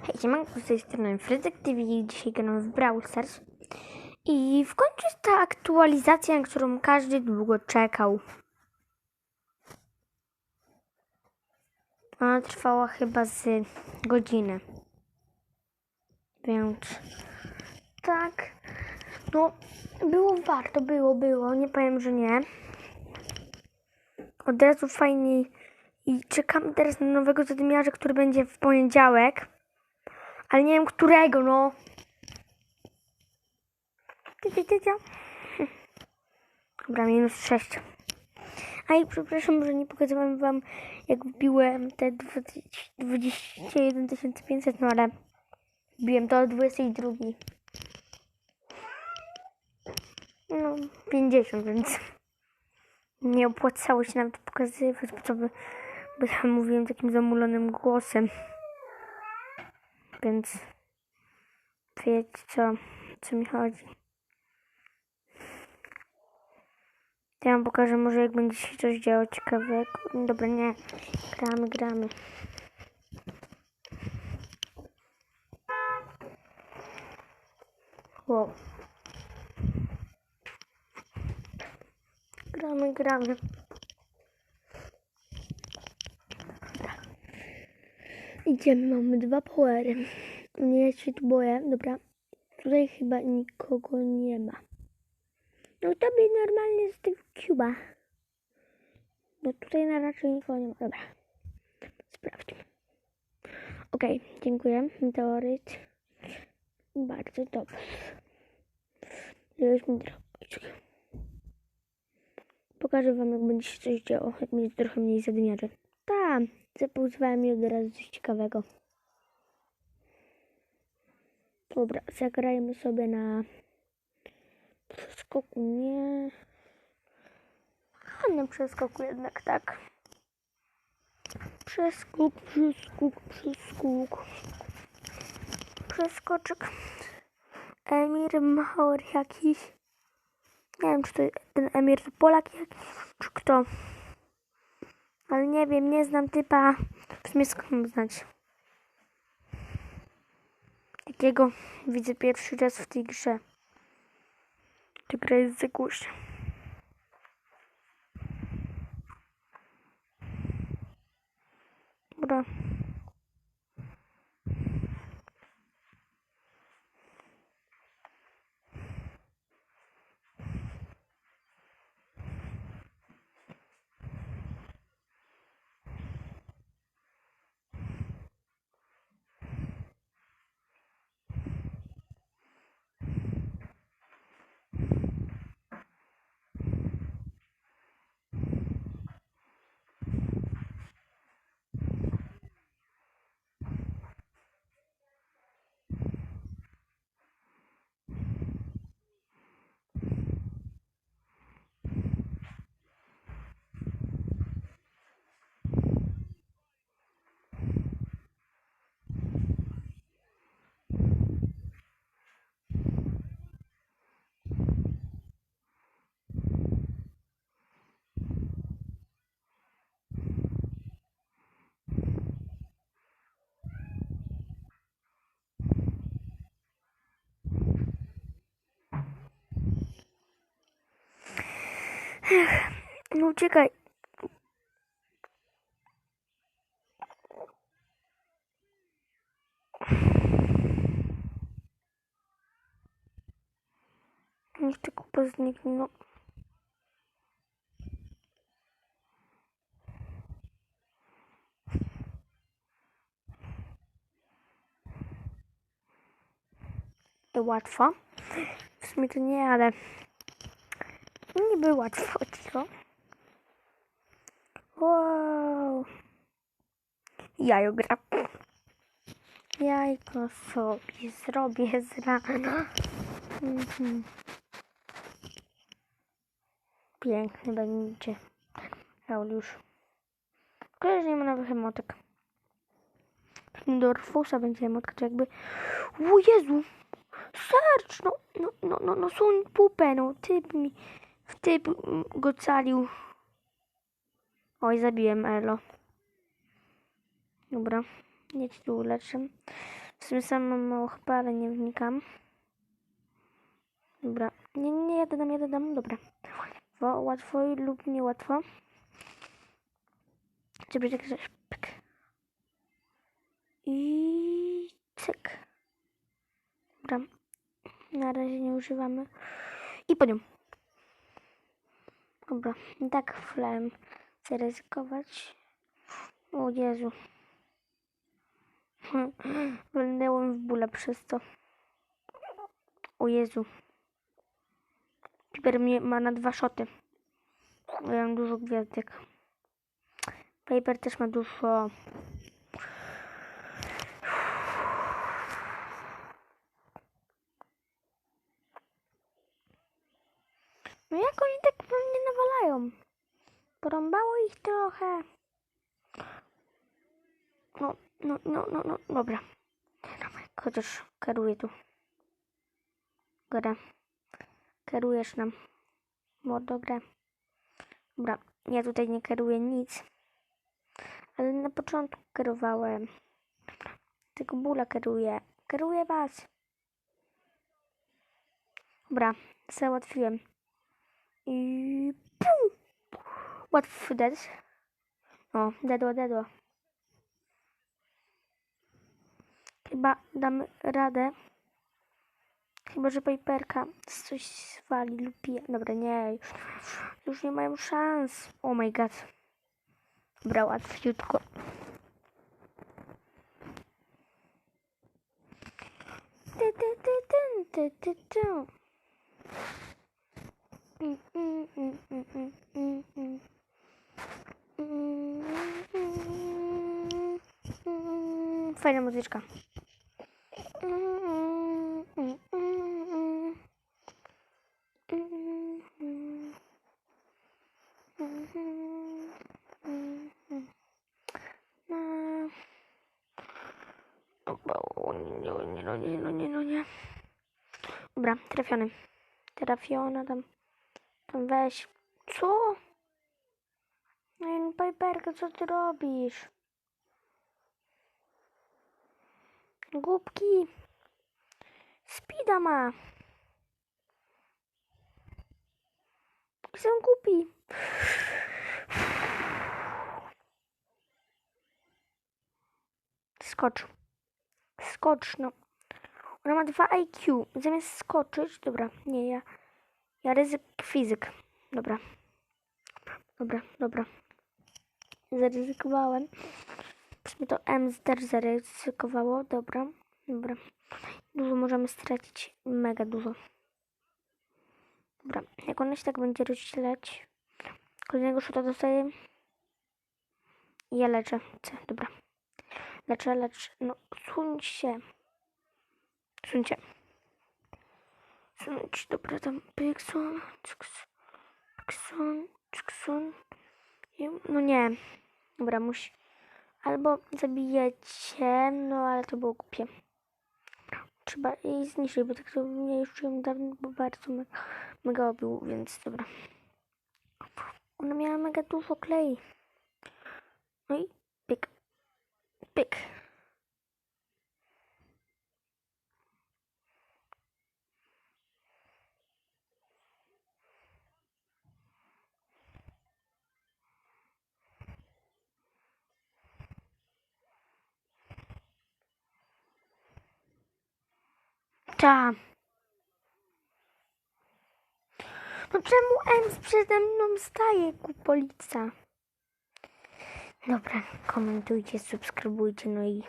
Hej, siemanko, z tej strony Fryzek TV dzisiaj gram w Brawl Stars. I w końcu jest ta aktualizacja, na którą każdy długo czekał. Ona trwała chyba z godzinę. Więc tak, no było warto, było, było, nie powiem, że nie. Od razu fajniej i czekamy teraz na nowego zadymiarza, który będzie w poniedziałek. Ale nie wiem którego, no. Dobra, minus 6. A i przepraszam, że nie pokazywałem wam, jak wbiłem te 20 21 500, no ale wbiłem to o 22. No, 50, więc nie opłacało się nam to pokazywać, bo to by, bo ja mówiłem takim zamulonym głosem. Więc wiecie co, co mi chodzi. Ja wam pokażę może jak będzie się coś działo ciekawego. Dobra, nie. Gramy, gramy. Wow. Gramy, gramy. Idziemy, mamy dwa powery. Nie ja się tu boję, dobra. Tutaj chyba nikogo nie ma. No to by normalnie z tego Cuba. No tutaj na raczej nikogo nie ma. Dobra. Sprawdźmy. Okej, dziękuję. Meteoryt. Bardzo dobrze. Żebyśmy trochę... Pokażę wam, jak będzie się coś działo, jak będzie trochę mniej zadmiarzy. Tak, zapauzowałem mi od razu coś ciekawego. Dobra, zagrajmy sobie na przeskoku, nie. A na przeskoku jednak tak. Przeskok, przeskok, przeskok. Przeskoczek. Emir Mauer jakiś. Nie wiem, czy to ten Emir to Polak jakiś, czy kto. Ale nie wiem, nie znam typa. W sumie skąd znać? Takiego widzę pierwszy raz w tej grze. Ta gra jest za głośna. Dobra. No uciekaj. Niech ta kupa zniknie, no. I łatwo. W sumie to nie, ale niby łatwo, cicho. Wow. Jajo gra. Jajko sobie zrobię z rana. Mhm. Piękny będzie. Już. Szkoda, że nie ma nowych emotek. Do Rfusa będzie emotka, to jakby... O Jezu! Sercz! No, no, no, no, no, suń pupę, no. Typ mi... Typ go calił. Oj, zabiłem Elo. Dobra, nie ci tu uleczę. W sumie sam mam mało chyba, ale nie wnikam. Dobra. Nie, nie, ja dodam, ja dodam. Dobra. Łatwo, łatwo lub niełatwo. Czy będzie że pyk. I cyk. Dobra. Na razie nie używamy. I po nią. Dobra. Tak flem. Chcę ryzykować. O Jezu. Walnęłem w bóle przez to. O Jezu. Piper mnie ma na dwa szoty. Ja mam dużo gwiazdek. Piper też ma dużo. No jak oni tak nawalają? Porąbało ich trochę. No, no, no, no, no, dobra. Chociaż kieruję tu. Grę. Kierujesz nam. Mordo grę. Dobra, ja tutaj nie kieruję nic. Ale na początku kierowałem. Tylko bóla kieruję. Kieruję was. Dobra, załatwiłem. I pum! Łatwy dead. O, dedło, dedło. Chyba damy radę. Chyba, że Piperka coś swali lub pije. Dobra, nie. Już, już nie mają szans. Oh my god. Dobra, łatwiutko. Ty, ty, ty, ty, ty, ty, ty. Fajna muzyczka. Dobra, trafiony. Trafiona tam. Weź. Co? No Piperka, co ty robisz? Głupki. Spida ma. Są głupi. Skocz. Skocz, no. Ona ma 2 IQ. Zamiast skoczyć, dobra, nie, ja, ja ryzyk fizyk. Dobra. Dobra, dobra. Zaryzykowałem. Mi to M też zaryzykowało. Dobra, dobra. Dużo możemy stracić. Mega dużo. Dobra, jak ona się tak będzie rozdzielać. Kolejnego szuta dostaję. Ja leczę. C, dobra. Leczę, leczę. No, suń się. Suń się. Sunąć, dobra, tam Pixon, Pixon, Pixon. No nie. Dobra, musi. Albo zabijecie, no ale to było głupie. Trzeba jej zniszczyć, bo tak to mnie już ją dawno bo bardzo me, mega obił, więc dobra. Ona miała mega dużo klei. No i pyk. Pyk. Ta. No czemu Ems przede mną staje, kupolica? Dobra, komentujcie, subskrybujcie, no i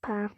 pa.